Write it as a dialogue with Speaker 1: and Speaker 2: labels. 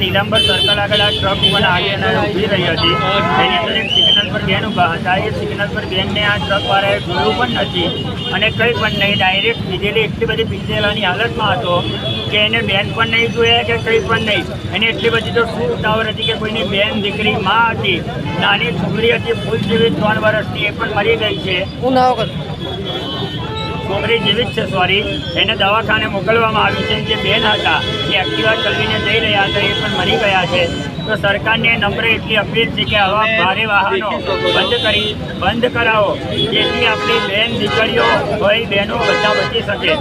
Speaker 1: Nilambar circle આગળ આ truck પણ આવી અને ઊભી રહી હતી. એની અંદર એક સિગ્નલ પર બેન ઊભા હતા. એ સિગ્નલ પર બેનને આ ટ્રકવાળાએ જોયું પણ નથી અને કંઈ પણ નહીં. ડાયરેક્ટ પીધેલી એટલી બધી પીધેલાની હાલતમાં હતો કે એને બેન પણ નહીં જોયા કે કંઈ પણ નહીં. એને એટલી બધી તો શું ઉતાવળ હતી કે કોઈની બેન દીકરી માં હતી, નાની છોકરી હતી, ફૂલ જેવી ત્રણ વર્ષની એ પણ મરી ગઈ છે. છોકરી જીવિત છે સોરી એને દવાખાને મોકલવામાં આવ્યું છે. જે બેન હતા એ એક્ટિવા ચલાવીને જઈ રહ્યા હતા એ પણ મરી ગયા છે. તો સરકારને નમ્ર એટલી અપીલ છે કે આવા ભારે વાહનો બંધ કરી બંધ કરાવો જેથી આપણી બેન દીકરીઓ ભાઈ બહેનો બધા બચી શકે.